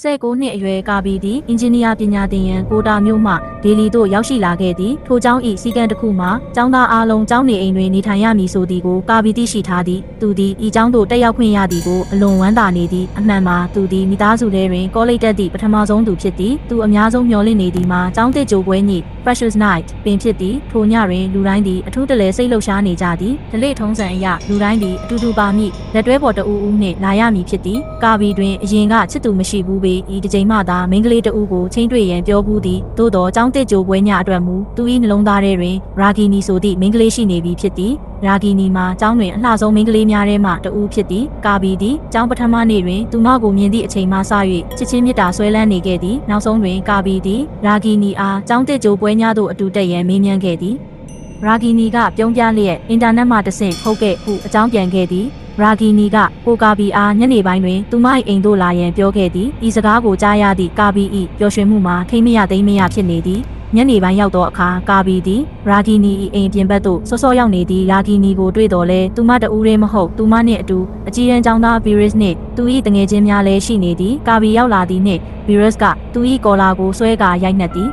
19နှစ်အရွယ်ကာဘီသည်အင်ဂျင်နီယာပညာသင်ရန်ကိုတာမြို့မှဒေလီသို့ရောက်ရှိလာခဲ့သည်ထိုကျောင်း၏စီကံတစ်ခုမှာကျောင်းသားအလုံးကျောင်းနေအိမ်တွင်နေထိုင်ရမည်ဆိုသည်ကိုကာဘီသိရှိထားသည်သူသည်ဤကျောင်းသို့တက်ရောက်ခွင့်ရသည်ကိုအလွန်ဝမ်းသာနေသည်အမှန်မှာသူသည်မိသားစုထဲတွင်ကောလိပ်တက်သည့်ပထမဆုံးသူဖြစ်သည်သူအများဆုံးမျှော်လင့်နေသည်မှာကျောင်းသစ်ကြိုပွဲည Precious Night ပင်ဖြစ်သည်ထိုညတွင်လူတိုင်းသည်အထူးတလဲစိတ်လှုပ်ရှားနေကြသည်ဒလိထုံးစံအရလူတိုင်းသည်အတူတူပါမိလက်တွဲပေါ်တအူးဦးနှင့်လာရမည်ဖြစ်သည်ကာဘီတွင်အရင်ကချစ်သူမရှိဘူးပေဤတစ်ချိန်မှသာမိန်းကလေးတဦးကိုချင်းတွေ့ရန်ပြောဘူးသည်သို့သောចောင်းတစ်ကြိုပွဲညအတွက်မူသူ၏နှလုံးသားထဲတွင်ရာဂီနီဆိုသည့်မိန်းကလေးရှိနေပြီဖြစ်သည်ရာဂီနီမှာကျောင်းတွင်အလှဆုံးမိန်းကလေးများထဲမှတဦးဖြစ်သည်ကာဘီသည်ကျောင်းပထမနေ့တွင်သူမကိုမြင်သည့်အချိန်မှစ၍ချစ်ချင်းမေတ္တာဆွဲလန်းနေခဲ့သည်နောက်ဆုံးတွင်ကာဘီသည်ရာဂီနီအားကျောင်းတစ်ကြိုပွဲညသို့အတူတက်ရန်မေးမြန်းခဲ့သည်ရာဂီနီကပြုံးပြလျက်အင်တာနက်မှတဆင့်ဟုတ်ကဲ့ဟုအကြောင်းပြန်ခဲ့သည် ရာဂီနီကကိုကာဘီအားညနေပိုင်းတွင်သူမ၏အိမ်သို့လာရန်ပြောခဲ့သည်ဤစကားကိုကြားရသည့်ကာဘီ၏ပျော်ရွှင်မှုမှာထိမ့်မရသိမ့်မရဖြစ်နေသည်ညနေပိုင်းရောက်သောအခါကာဘီသည်ရာဂီနီ၏အိမ်ပြင်ဘက်သို့စောစောရောက်နေသည့်ရာဂီနီကိုတွေ့တော်လဲသူမတဦးရဲမဟုတ်သူမနှင့်အတူအကြီးရန်ကျောင်းသားဗီရစ်နှင့်သူ၏တငယ်ချင်းများလည်းရှိနေသည်ကာဘီရောက်လာသည်နှင့်ဗီရစ်ကသူ၏ကော်လာကိုဆွဲကာရိုက်နှက်သည်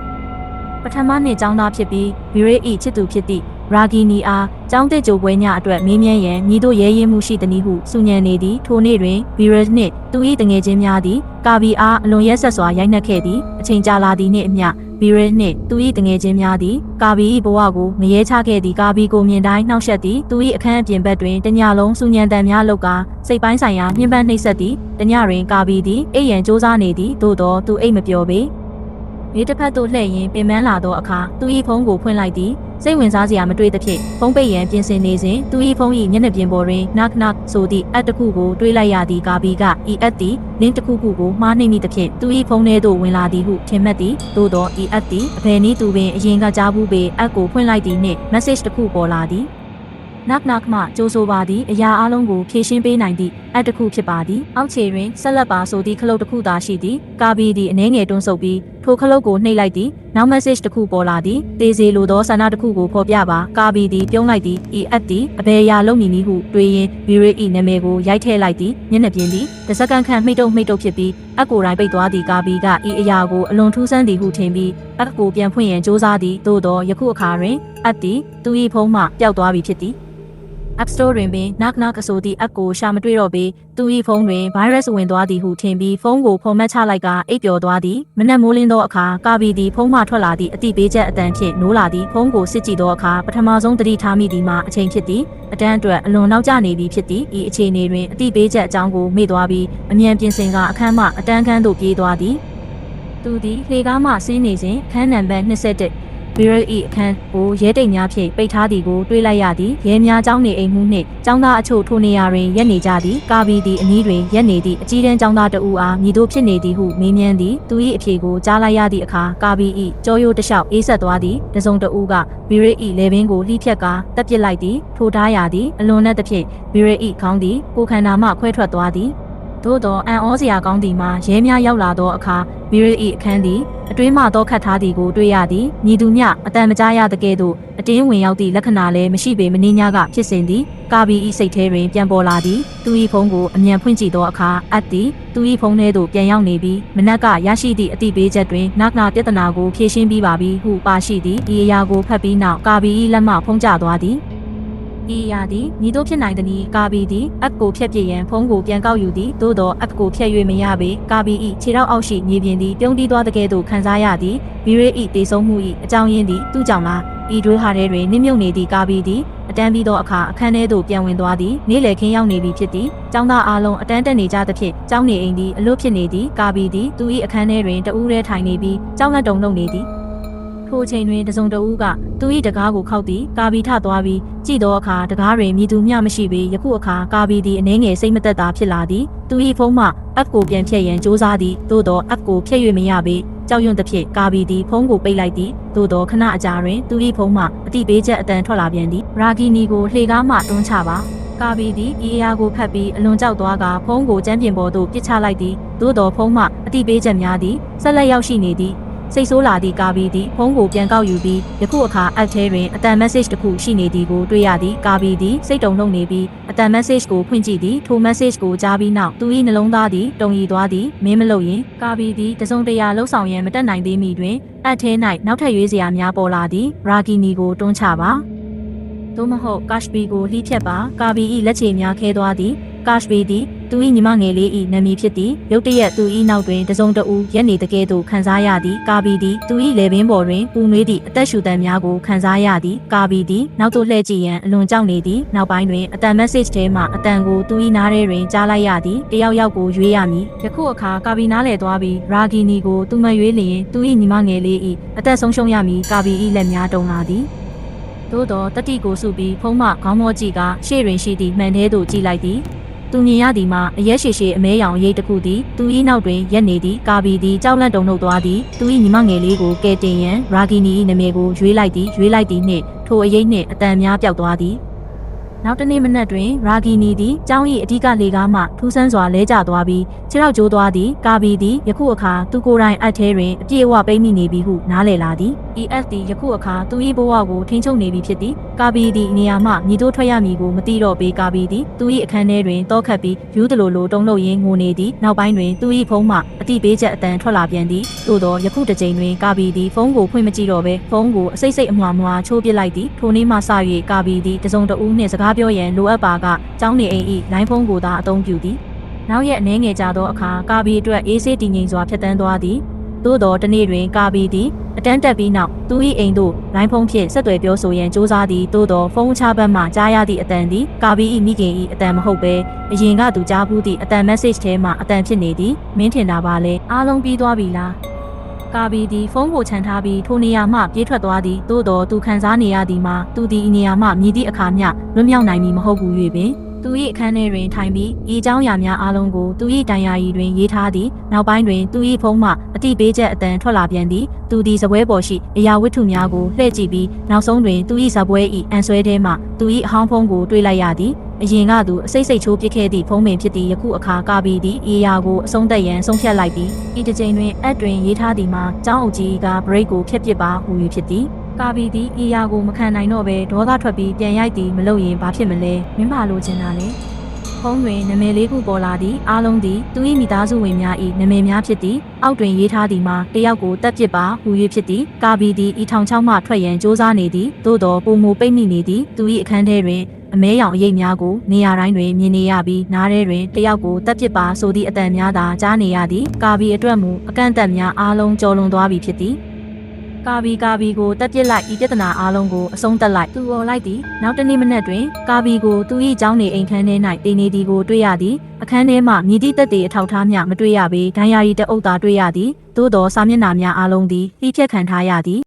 ပထမနှစ်ကျောင်းသားဖြစ်ပြီးဗီရိဤချစ်သူဖြစ်သည့် ရာဂီနီအားကျောင်းတက်ကြိုပွဲညအတွက်မေးမြန်းရန်ညီတို့ရဲရင်မှုရှိသည်နည်းဟုစုညံနေသည်ထိုနေ့တွင်ဗီရစ်နှင့်သူ၏တငယ်ချင်းများသည်ကာဘီအားအလွန်ရက်ဆက်စွာရိုက်နှက်ခဲ့သည်အချိန်ကြာလာသည်နှင့်အမျှဗီရစ်နှင့်သူ၏တငယ်ချင်းများသည်ကာဘီ၏ဘဝကိုမရဲချခဲ့သည့်ကာဘီကိုမြင်တိုင်းနှောက်ယှက်သည်သူ၏အခန်းအပြင်ဘက်တွင်တညလုံးစုညံတန်များလောက်ကာစိတ်ပိုင်းဆိုင်ရာညှဉ်းပန်းနှိပ်စက်သည်တညတွင်ကာဘီသည်အိပ်ရန်စူးစမ်းနေသည်သို့သောသူအိပ်မပျော်ပေမြေတစ်ဖက်သို့လှည့်ရင်းပင်ပန်းလာသောအခါသူ၏ဖုန်းကိုဖွင့်လိုက်သည် စိတ်ဝင်စားစရာမတွေ့သဖြင့်ဖုန်းပိတ်ရန်ပြင်ဆင်နေစဉ်သူ၏ဖုန်း၏မျက်နှာပြင်ပေါ်တွင် knock knock ဆိုသည့်အပ်တစ်ခုကိုတွေးလိုက်ရသည့်ကာဘီကဤအပ်သည်လင်းတစ်ခုခုကိုမှားနှိမ့်မိသဖြင့်သူ၏ဖုန်းထဲသို့ဝင်လာသည်ဟုထင်မှတ်သည်သို့သောဤအပ်သည်အဘယ်နည်းသူပင်အရင်ကကြားဘူးပေအပ်ကိုဖွင့်လိုက်သည်နှင့် message တစ်ခုပေါ်လာသည် knock knock မှကြိုးဆိုပါသည်အရာအလုံးကိုဖြည့်ရှင်းပေးနိုင်သည့်အပ်တစ်ခုဖြစ်ပါသည်အောက်ခြေတွင်ဆက်လက်ပါဆိုသည့်ခလုတ်တစ်ခုသာရှိသည်ကာဘီသည်အနှဲငယ်တွန်းဆုပ်ပြီး ထိုခလုတ်ကိုနှိပ်လိုက်သည်နောက် message တစ်ခုပေါ်လာသည်တေးစီလိုသောဆန္ဒတစ်ခုကိုဖော်ပြပါကာဘီသည်ပြုံးလိုက်သည်ဤအပ်သည်အဘယ်အရာလုံးမည်နည်းဟုတွေးရင်းဗီရီဤနာမည်ကိုရိုက်ထည့်လိုက်သည်မျက်နှာပြင်သည်တစ်စက္ကန့်ခန့်မှိတ်တုပ်မှိတ်တုပ်ဖြစ်ပြီးအက်ကိုယ်တိုင်ပိတ်သွားသည့်ကာဘီကဤအရာကိုအလွန်ထူးဆန်းသည်ဟုထင်ပြီးအက်ကိုပြန်ဖွင့်ရန်စ조사သည်သို့သောယခုအခါတွင်အက်သည်သူ၏ဖုန်းမှပျောက်သွားပြီဖြစ်သည် App Store တွင်ပင် knock knock အဆိုသည့် app ကိုရှာမတွေ့တော့ပေသူ၏ဖုန်းတွင် virus ဝင်သွားသည်ဟုထင်ပြီးဖုန်းကိုဖော်မတ်ချလိုက်ကအိပ်ပျော်သွားသည်မနက်မိုးလင်းသောအခါကာဘီသည်ဖုန်းမှထွက်လာသည့်အတိပေးချက်အတန်ဖြင့်နိုးလာသည်ဖုန်းကိုစစ်ကြည့်သောအခါပထမဆုံးသတိထားမိသည်မှာအချိန်ဖြစ်သည်အတန်းအတွက်အလွန်နောက်ကျနေပြီဖြစ်သည်ဤအခြေအနေတွင်အတိပေးချက်အကြောင်းကိုမေ့သွားပြီးအမြန်ပြင်ဆင်ကအခန်းမှအတန်းခန်းသို့ပြေးသွားသည်သူသည်လေကားမှဆင်းနေစဉ်အခန်းနံပါတ်21 ဗီရဤအခန်းကိုရဲတိတ်များဖြင့်ပိတ်ထားသည်ကိုတွေးလိုက်ရသည်ရဲများကျောင်းနေအိမ်မှုနှင့်ကျောင်းသားအချို့ထိုနေရာတွင်ရက်နေကြသည်ကာဘီသည်အနီးတွင်ရက်နေသည့်အကြီးတန်းကျောင်းသားတဦးအားမိတို့ဖြစ်နေသည်ဟုမေးမြန်းသည်သူ၏အဖြေကိုကြားလိုက်ရသည့်အခါကာဘီ၏ကြောရိုးတစ်လျှောက်အေးဆက်သွားသည်တစုံတဦးကဗီရဤလေဘင်းကိုလှိဖြတ်ကာတက်ပစ်လိုက်သည်ထိုထားရသည်အလွန်နဲ့သဖြင့်ဗီရဤခေါင်းသည်ကိုခန္ဓာမှခွဲထွက်သွားသည် သို့သောအန်ဩစရာကောင်းသည်မှာရဲများရောက်လာသောအခါဗီရဤအခန်းသည်အတွင်းမှတော့ခတ်ထားသည်ကိုတွေ့ရသည်ညီသူမျှအတန်မကြားရတဲ့ကဲ့သို့အတင်းဝင်ရောက်သည့်လက္ခဏာလည်းမရှိပေမနှင်းညာကဖြစ်စဉ်သည်ကာဘီဤစိတ်ထဲတွင်ပြန်ပေါ်လာသည်သူ၏ဖုန်းကိုအမြန်ဖွင့်ကြည့်သောအခါအပ်သည်သူ၏ဖုန်းထဲသို့ပြန်ရောက်နေပြီးမနက်ကရရှိသည့်အသိပေးချက်တွင်နောက်နာပြဿနာကိုဖြေရှင်းပြီးပါပြီဟုပါရှိသည်ဤအရာကိုဖတ်ပြီးနောက်ကာဘီ၏လက်မှဖုံးကျသွားသည် ဤအရာသည်ညီတို့ဖြစ်နိုင်သည်နီကာဘီသည်အပ်ကိုဖျက်ပြစ်ရန်ဖုံးကိုပြန်ကောက်ယူသည်သို့သောအပ်ကိုဖျက်၍မရပေကာဘီ၏ခြေထောက်အောက်ရှိမြေပြင်သည်ပြုံးတီးသွားတဲ့ကဲ့သို့ခံစားရသည်ဗီရဲ၏တေဆုံးမှု၏အကြောင်းရင်းသည်သူ့ကြောင့်လားဤတွေးဟာထဲတွင်နစ်မြုပ်နေသည့်ကာဘီသည်အတန်းပြီးသောအခါအခန်းထဲသို့ပြန်ဝင်သွားသည်နေ့လည်ခင်းရောက်နေပြီဖြစ်သည်ကျောင်းသားအားလုံးအတန်းတက်နေကြသဖြင့်ကျောင်းနေအိမ်သည်အလွတ်ဖြစ်နေသည်ကာဘီသည်သူ၏အခန်းထဲတွင်တဦးတည်းထိုင်နေပြီးကျောင်းလက်တုံလုံးနေသည် ထိုအချိန်တွင်တစုံတဦးကသူ၏တကားကိုခောက်သည်ကာဘီထသွားပြီးကြည့်သောအခါတကားတွင်မြည်သူမျှမရှိပေယခုအခါကာဘီသည်အနှဲငယ်စိတ်မသက်သာဖြစ်လာသည်သူ၏ဖုန်းမှအပ်ကိုပြန်ဖြတ်ရန်စူးစမ်းသည်သို့သောအပ်ကိုဖြတ်၍မရပေကြောက်ရွံ့သဖြင့်ကာဘီသည်ဖုန်းကိုပိတ်လိုက်သည်သို့သောခဏအကြာတွင်သူ၏ဖုန်းမှအတိပေးချက်အတန်ထွက်လာပြန်သည်ရာဂီနီကိုလှေကားမှတွန်းချပါကာဘီသည်ဤအရာကိုဖတ်ပြီးအလွန်ကြောက်သွားကဖုန်းကိုကျမ်းပြင်ပေါ်သို့ပစ်ချလိုက်သည်သို့သောဖုန်းမှအတိပေးချက်များသည်ဆက်လက်ရောက်ရှိနေသည် စိတ်ဆိုးလာသည့်ကာဘီသည်ဖုန်းကိုပြန်ကောက်ယူပြီးယခုအခါအပ်ထဲတွင်အတန် message တစ်ခုရှိနေသည်ကိုတွေ့ရသည်ကာဘီသည်စိတ်တုန်လှုပ်နေပြီးအတန် message ကိုဖွင့်ကြည့်သည်ထို message ကိုကြားပြီးနောက်သူ၏နှလုံးသားသည်တုန်ရီသွားသည်မင်းမလို့ရင်ကာဘီသည်တစုံတရာလှုပ်ဆောင်ရန်မတက်နိုင်သေးမီတွင်အပ်ထဲ၌နောက်ထပ်ရွေးစရာများပေါ်လာသည်ရာဂီနီကိုတွန်းချပါသို့မဟုတ်ကာရှ်ဘီကိုလှိဖြတ်ပါကာဘီ၏လက်ချေများခဲသွားသည် ကာရှ်ဘီသည်သူ၏ညီမငယ်လေး၏နာမည်ဖြစ်သည်ရုတ်တရက်သူ၏နောက်တွင်တစုံတဦးရက်နေတကဲ့သို့ခံစားရသည်ကာဘီသည်သူ၏လေပင်ပေါ်တွင်ပူနွေးသည့်အသက်ရှူတမ်းများကိုခံစားရသည်ကာဘီသည်နောက်သို့လှည့်ကြည့်ရန်အလွန်ကြောက်နေသည်နောက်ပိုင်းတွင်အတန် message ထဲမှအတန်ကိုသူ၏နားထဲတွင်ကြားလိုက်ရသည်တယောက်ယောက်ကိုရွေးရမည်ယခုအခါကာဘီနားလည်သွားပြီးရာဂီနီကိုသူမရွေးလျင်သူ၏ညီမငယ်လေး၏အသက်ဆုံးရှုံးရမည်ကာဘီ၏လက်များတုံလာသည်သို့သောတတိကိုစုပြီးဖုံးမခေါင်းမောကြည့်ကရှေ့တွင်ရှိသည့်မှန်သေးသို့ကြည့်လိုက်သည် သူမြင်ရသည်မှာအရက်ရှည်ရှည်အမဲရောင်အရေးတစ်ခုသည်သူ၏နောက်တွင်ရက်နေသည်ကာဘီသည်ကြောက်လန့်တုန်လှုပ်သွားသည်သူ၏ညီမငယ်လေးကိုကယ်တင်ရန်ရာဂီနီ၏နာမည်ကိုရွေးလိုက်သည်ရွေးလိုက်သည်နှင့်ထိုအရေးနှင့်အတန်များပျောက်သွားသည် နောက်တနေ့မနက်တွင် ရာဂီနီသည်ကျောင်း၏အဓိကလေကားမှထူးဆန်းစွာလဲကျသွားပြီးခြေထောက်ကျိုးသွားသည်ကာဘီသည်ယခုအခါသူကိုယ်တိုင်အပ်ထဲတွင်အပြည့်အဝပိတ်မိနေပြီဟုနားလည်လာသည် EF သည်ယခုအခါသူ၏ဘဝကိုထိန်းချုပ်နေပြီဖြစ်သည်ကာဘီသည်နေရာမှမြည်တို့ထွက်ရမည်ကိုမသိတော့ပေကာဘီသည်သူ၏အခန်းထဲတွင်တောခတ်ပြီးယူးတလိုလိုတုံ့လှုပ်ရင်းငိုနေသည်နောက်ပိုင်းတွင်သူ၏ဖုန်းမှအတိပေးချက်အတန်ထွက်လာပြန်သည်သို့သောယခုတစ်ချိန်တွင်ကာဘီသည်ဖုန်းကိုဖွင့်မကြည့်တော့ဘဲဖုန်းကိုအစိတ်စိတ်အမွှာမွှာချိုးပစ်လိုက်သည်ထိုနေ့မှစ၍ကာဘီသည်တစုံတဦးနှင့်စကားပြောရန်လိုအပ်ပါကကျောင်းနေအိမ်၏လိုင်းဖုန်းကိုသာအသုံးပြုသည်နောက်ရက်အနေငယ်ကြသောအခါကာဘီအတွက်အေးဆေးတည်ငြိမ်စွာဖြတ်တန်းသွားသည်သို့သောတနေ့တွင်ကာဘီသည်အတန်းတက်ပြီးနောက်သူ၏အိမ်သို့လိုင်းဖုန်းဖြင့်ဆက်သွယ်ပြောဆိုရန်စ조사သည်သို့သောဖုန်းချဘက်မှကြားရသည့်အတန်သည်ကာဘီ၏မိခင်၏အတန်မဟုတ်ဘဲအရင်ကသူကြားဘူးသည့်အတန် message ထဲမှအတန်ဖြစ်နေသည်မင်းထင်တာပါလေအားလုံးပြီးသွားပြီလား ကာဘီသည်ဖုန်းကိုခြံထားပြီးထိုနေရာမှပြေးထွက်သွားသည်သို့သောသူခံစားနေရသည်မှာသူသည်ဤနေရာမှမြည်သည့်အခါမျှလွတ်မြောက်နိုင်မည်မဟုတ်ဘူး၍ပင်သူ၏အခန်းထဲတွင်ထိုင်ပြီးဤเจ้าရာများအားလုံးကိုသူ၏တိုင်ယာရီတွင်ရေးထားသည်နောက်ပိုင်းတွင်သူ၏ဖုန်းမှအတိပေးချက်အတန်ထွက်လာပြန်သည်သူသည်ဇပွဲပေါ်ရှိအရာဝတ္ထုများကိုလှည့်ကြည့်ပြီးနောက်ဆုံးတွင်သူ၏ဇပွဲ၏အန်ဆွဲထဲမှသူ၏အဟောင်းဖုန်းကိုတွေ့လိုက်ရသည် အရင်ကသူအစိတ်စိတ်ချိုးပစ်ခဲ့သည့်ဖုံးပင်ဖြစ်သည့်ယခုအခါကာပြီးသည့်အေယာကိုအဆုံးသက်ရန်ဆုံးဖြတ်လိုက်ပြီးဤတစ်ချိန်တွင်အက်တွင်ရေးထားသည်မှာကျောင်းအုပ်ကြီးက break ကိုဖျက်ပစ်ပါဟူ၍ဖြစ်သည်ကာဘီသည်အေယာကိုမခံနိုင်တော့ဘဲဒေါသထွက်ပြီးပြန်ရိုက်သည်မလုပ်ရင်ဘာဖြစ်မလဲမင်းပါလိုချင်တာလေဖုံးတွင်နာမည်လေးခုပေါ်လာသည်အားလုံးသည်သူ၏မိသားစုဝင်များ၏နာမည်များဖြစ်သည်အောက်တွင်ရေးထားသည်မှာတယောက်ကိုတက်ပစ်ပါဟူ၍ဖြစ်သည်ကာဘီသည်ဤထောင်ချောက်မှထွက်ရန်စ조사နေသည်သို့တော်ပုံမူပိတ်မိနေသည်သူ၏အခန်းထဲတွင် အမဲရောင်အရိပ်များကိုနေရာတိုင်းတွင်မြင်နေရပြီးနားထဲတွင်တယောက်ကိုတက်ပစ်ပါဆိုသည့်အတန်များသာကြားနေရသည်ကာဘီအတွက်မူအကန့်အသတ်များအားလုံးကျော်လွန်သွားပြီဖြစ်သည်ကာဘီကာဘီကိုတက်ပစ်လိုက်ဤပြဿနာအားလုံးကိုအဆုံးသတ်လိုက်သူပေါ်လိုက်သည်နောက်တနေ့မနက်တွင်ကာဘီကိုသူ၏ကျောင်းနေအိမ်ခန်းထဲ၌တည်နေသည်ကိုတွေ့ရသည်အခန်းထဲမှမြည်သည့်တက်တွေအထောက်ထားမျှမတွေ့ရပေဒဏ်ရာရီတအုပ်သာတွေ့ရသည်သို့သောစာမျက်နှာများအားလုံးသည်လှိဖြက်ခံထားရသည်